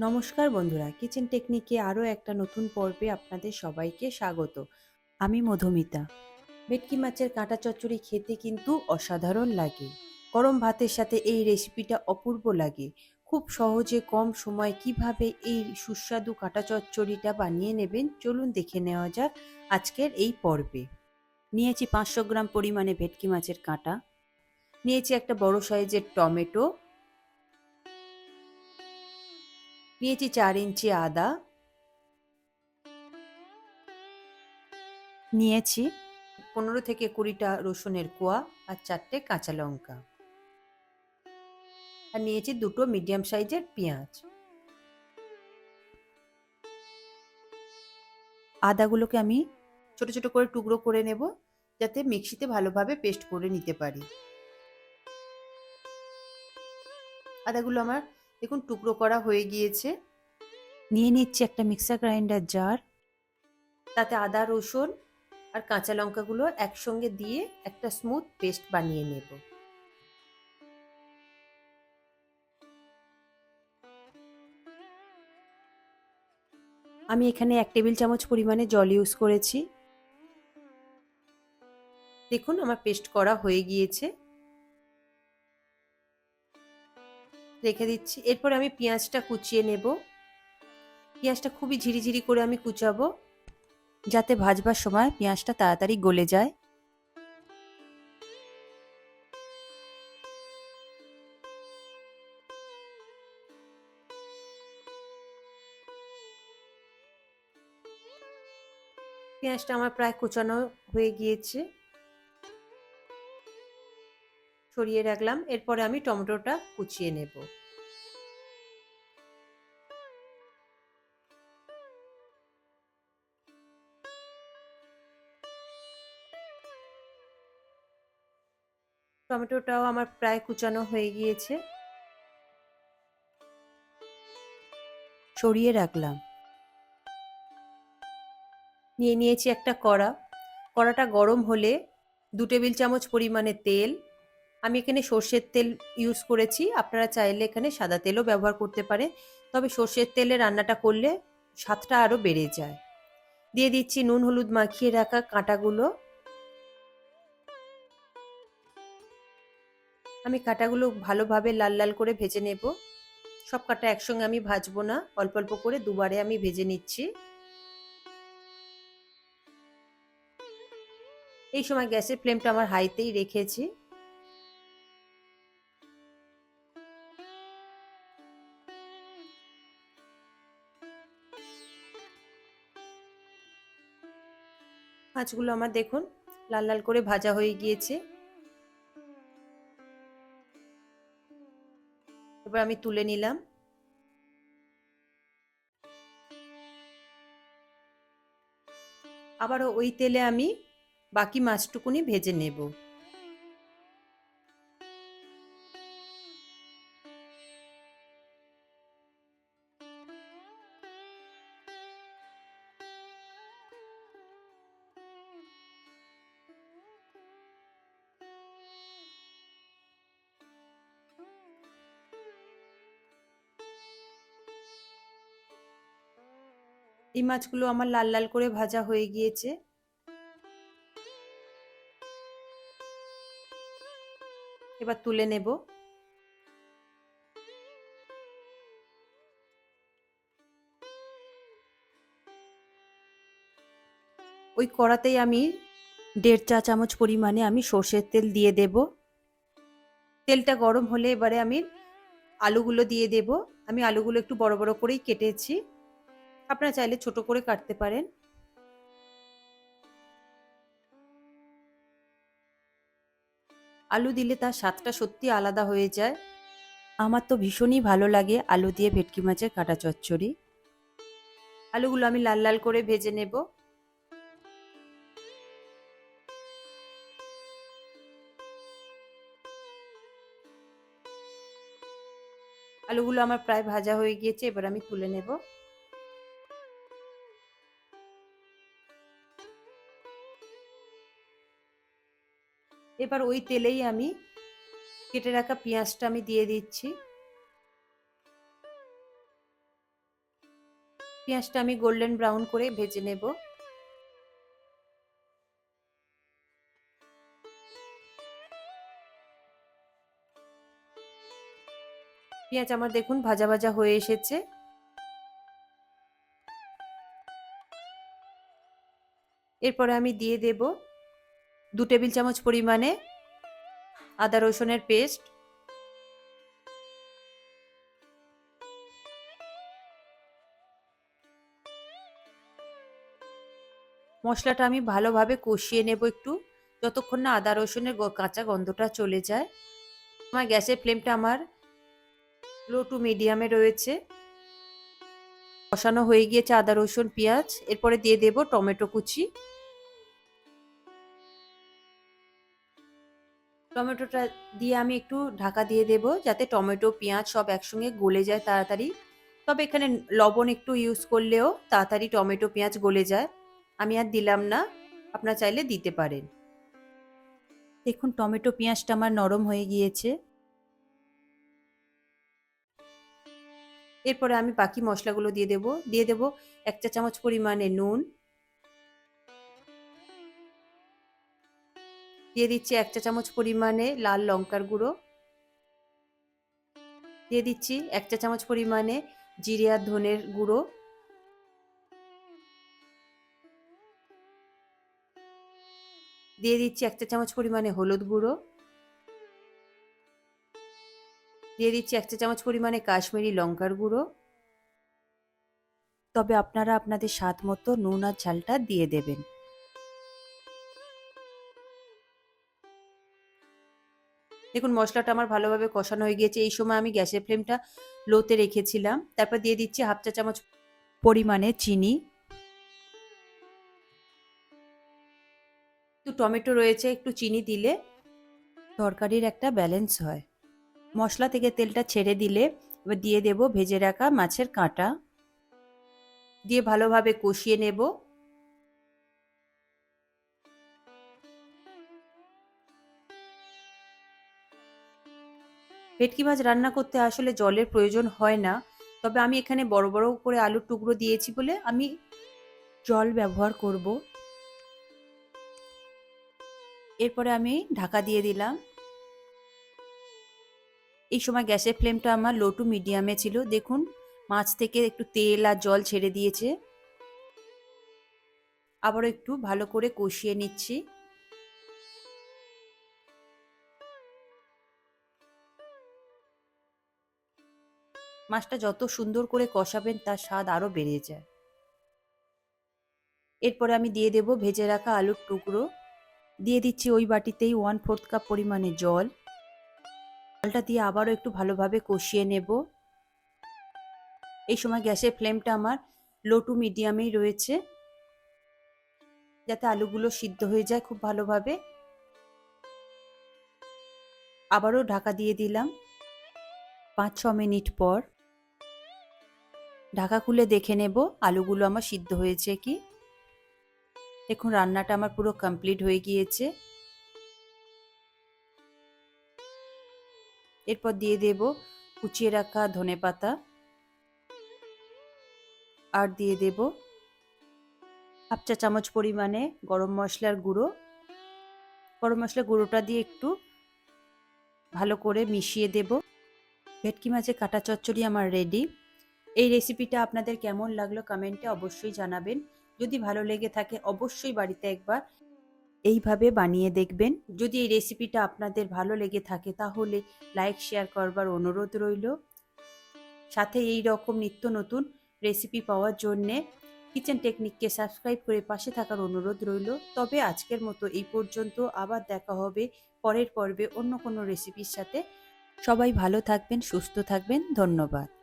নমস্কার বন্ধুরা কিচেন টেকনিকে আরও একটা নতুন পর্বে আপনাদের সবাইকে স্বাগত। আমি মধুমিতা। ভেটকি মাছের কাঁটা চচ্চড়ি খেতে কিন্তু অসাধারণ লাগে। গরম ভাতের সাথে এই রেসিপিটা অপূর্ব লাগে। খুব সহজে কম সময় কীভাবে এই সুস্বাদু কাঁটা চচ্চড়িটা বানিয়ে নেবেন চলুন দেখে নেওয়া যাক আজকের এই পর্বে। নিয়েছি পাঁচশো গ্রাম পরিমাণে ভেটকি মাছের কাঁটা। নিয়েছি একটা বড় সাইজের টমেটো। নিয়েছি চার ইঞ্চি আদা নিয়েছি পনেরো থেকে কুড়িটা রসুনের কোয়া আর চারটে কাঁচা লঙ্কা। আর নিয়েছি দুটো মিডিয়াম সাইজের পেঁয়াজ। আদাগুলোকে আমি ছোট ছোট করে টুকরো করে নেব যাতে মিক্সিতে ভালোভাবে পেস্ট করে নিতে পারি। আদাগুলো আমার দেখুন টুকরো করা হয়ে গিয়েছে। নিয়ে নিচ্ছি একটা মিক্সার গ্রাইন্ডার জার তাতে আদা রসুন আর কাঁচা লঙ্কাগুলো একসঙ্গে দিয়ে একটা স্মুথ পেস্ট বানিয়ে নেব। আমি এখানে এক টেবিল চামচ পরিমাণে জল ইউজ করেছি। দেখুন আমার পেস্ট করা হয়ে গিয়েছে। রেখে দিচ্ছি। এরপর আমি পেঁয়াজটা কুচিয়ে নেব। পেঁয়াজটা খুবই ঝিরিঝিরি করে আমি কুচাবো, যাতে ভাজবার সময় পেঁয়াজটা তাড়াতাড়ি গলে যায়। পেঁয়াজটা আমার প্রায় কুচানো হয়ে গিয়েছে। সরিয়ে রাখলাম, এরপরে আমি টমেটোটা কুচিয়ে নেব। টমেটোটাও আমার প্রায় কুচানো হয়ে গিয়েছে। সরিয়ে রাখলাম। নিয়ে নিয়েছি একটা কড়া। কড়াটা গরম হলে দু টেবিল চামচ পরিমাণে তেল আমি এখানে সর্ষের তেল ইউজ করেছি। আপনারা চাইলে এখানে সাদা তেলও ব্যবহার করতে পারেন। তবে সর্ষের তেলে রান্নাটা করলে স্বাদটা আরও বেড়ে যায়। দিয়ে দিচ্ছি নুন, হলুদ মাখিয়ে রাখা কাঁটাগুলো। আমি কাঁটাগুলো ভালোভাবে লাল লাল করে ভেজে নেব। সব কাঁটা একসঙ্গে আমি ভাজবো না। অল্প অল্প করে দুবারে আমি ভেজে নিচ্ছি। এই সময় গ্যাসের ফ্লেমটা আমার হাইতেই রেখেছি। মাছগুলো আমার দেখুন, লাল লাল করে ভাজা হয়ে গিয়েছে। এবার আমি তুলে নিলাম। আবারও ওই তেলে আমি বাকি মাছটুকুনি ভেজে নেব। এই মাছগুলো আমার লাল লাল করে ভাজা হয়ে গিয়েছে। এবার তুলে নেব। ওই কড়াতেই আমি দেড় চা চামচ পরিমাণে আমি সর্ষের তেল দিয়ে দেব। তেলটা গরম হলে এবারে আমি আলুগুলো দিয়ে দেব। আমি আলুগুলো একটু বড় বড় করেই কেটেছি। আপনারা চাইলে ছোট করে কাটতে পারেন। আলু দিলে তার স্বাদটা সত্যি আলাদা হয়ে যায়। আমার তো ভীষণই ভালো লাগে আলু দিয়ে ভেটকি মাছের কাটা চচ্চড়ি। আলুগুলো আমি লাল লাল করে ভেজে নেব। আলুগুলো আমার প্রায় ভাজা হয়ে গিয়েছে, এবার আমি তুলে নেব। এবার ওই তেলেই আমি কেটে রাখা পেঁয়াজটা আমি দিয়ে দিচ্ছি। পেঁয়াজটা আমি গোল্ডেন ব্রাউন করে ভেজে নেব। পেঁয়াজ আমার দেখুন ভাজা ভাজা হয়ে এসেছে। এরপরে আমি দিয়ে দেব দু টেবিল চামচ পরিমাণে আদা রসুনের পেস্ট, মশলাটা আমি ভালোভাবে কষিয়ে নেব একটু, যতক্ষণ না আদা রসুনের কাঁচা গন্ধটা চলে যায়। আমার গ্যাসের ফ্লেমটা আমার লো টু মিডিয়ামে রয়েছে। কষানো হয়ে গিয়েছে আদা রসুন, পেঁয়াজ, এরপরে দিয়ে দেব টমেটো কুচি। টমেটোটা দিয়ে আমি একটু ঢাকা দিয়ে দেব যাতে টমেটো, পেঁয়াজ সব একসঙ্গে গলে যায় তাড়াতাড়ি। তবে এখানে লবণ একটু ইউজ করলেও তাড়াতাড়ি টমেটো, পেঁয়াজ গলে যায়। আমি আর দিলাম না, আপনার চাইলে দিতে পারেন। দেখুন, টমেটো, পেঁয়াজটা আমার নরম হয়ে গিয়েছে। এরপরে আমি বাকি মশলাগুলো দিয়ে দেব। দিয়ে দেব এক চা চামচ পরিমাণে নুন দিয়ে দিচ্ছি এক চা চামচ পরিমাণে লাল লঙ্কার গুঁড়ো। দিয়ে দিচ্ছি এক চা চামচ পরিমাণে জিরে আর ধনের গুঁড়ো। দিয়ে দিচ্ছি এক চা চামচ পরিমাণে হলুদ গুঁড়ো। দিয়ে দিচ্ছি এক চা চামচ পরিমাণে কাশ্মীরি লঙ্কার গুঁড়ো। তবে আপনারা আপনাদের স্বাদ মতো নুন আর ঝালটা দিয়ে দেবেন। দেখুন, মশলাটা আমার ভালোভাবে কষানো হয়ে গিয়েছে। এই সময় আমি গ্যাসের ফ্লেমটা লোতে রেখেছিলাম। তারপর দিয়ে দিচ্ছি হাফ চা চামচ পরিমাণে চিনি। একটু টমেটো রয়েছে, একটু চিনি দিলে তরকারির একটা ব্যালেন্স হয়। মশলা থেকে তেলটা ছেড়ে দিলে এবার দিয়ে দেব ভেজে রাখা মাছের কাঁটা। দিয়ে ভালোভাবে কষিয়ে নেব। ভেটকি মাছ রান্না করতে আসলে জলের প্রয়োজন হয় না। তবে আমি এখানে বড় বড় করে আলুর টুকরো দিয়েছি বলে আমি জল ব্যবহার করব। এরপরে আমি ঢাকা দিয়ে দিলাম। এই সময় গ্যাসের ফ্লেমটা আমার লো টু মিডিয়ামে ছিল। দেখুন, মাছ থেকে একটু তেল আর জল ছেড়ে দিয়েছে। আবারও একটু ভালো করে কষিয়ে নিচ্ছি। মাছটা যত সুন্দর করে কষাবেন, তার স্বাদ আরও বেড়ে যায়। এরপরে আমি দিয়ে দেব ভেজে রাখা আলুর টুকরো। দিয়ে দিচ্ছি ওই বাটিতেই ওয়ান ফোর্থ কাপ পরিমাণে জল। জলটা দিয়ে আবারও একটু ভালোভাবে কষিয়ে নেব। এই সময় গ্যাসের ফ্লেমটা আমার লো টু মিডিয়ামেই রয়েছে। যাতে আলুগুলো সিদ্ধ হয়ে যায় খুব ভালোভাবে। আবারও ঢাকা দিয়ে দিলাম। পাঁচ ছ মিনিট পর। ঢাকা খুলে দেখে নেব, আলুগুলো আমার সিদ্ধ হয়েছে কি? দেখুন, রান্নাটা আমার পুরো কমপ্লিট হয়ে গিয়েছে। এরপর দিয়ে দেব কুচিয়ে রাখা ধনে পাতা। আর দিয়ে দেব হাফ চা চামচ পরিমাণে গরম মশলার গুঁড়ো। গরম মশলার গুঁড়োটা দিয়ে একটু ভালো করে মিশিয়ে দেব। ভেটকি মাছের কাটা চচ্চড়ি আমার রেডি এই রেসিপিটা আপনাদের কেমন লাগল কমেন্টে অবশ্যই জানাবেন। যদি ভালো লেগে থাকে, অবশ্যই বাড়িতে একবার এইভাবে বানিয়ে দেখবেন। যদি এই রেসিপিটা আপনাদের ভালো লেগে থাকে, তাহলে লাইক শেয়ার করবার অনুরোধ রইল। সাথে এই রকম নিত্য নতুন রেসিপি পাওয়ার জন্যে কিচেন টেকনিককে সাবস্ক্রাইব করে পাশে থাকার অনুরোধ রইল। তবে আজকের মতো এই পর্যন্ত। আবার দেখা হবে পরের পর্বে অন্য কোনো রেসিপির সাথে। সবাই ভালো থাকবেন, সুস্থ থাকবেন। ধন্যবাদ।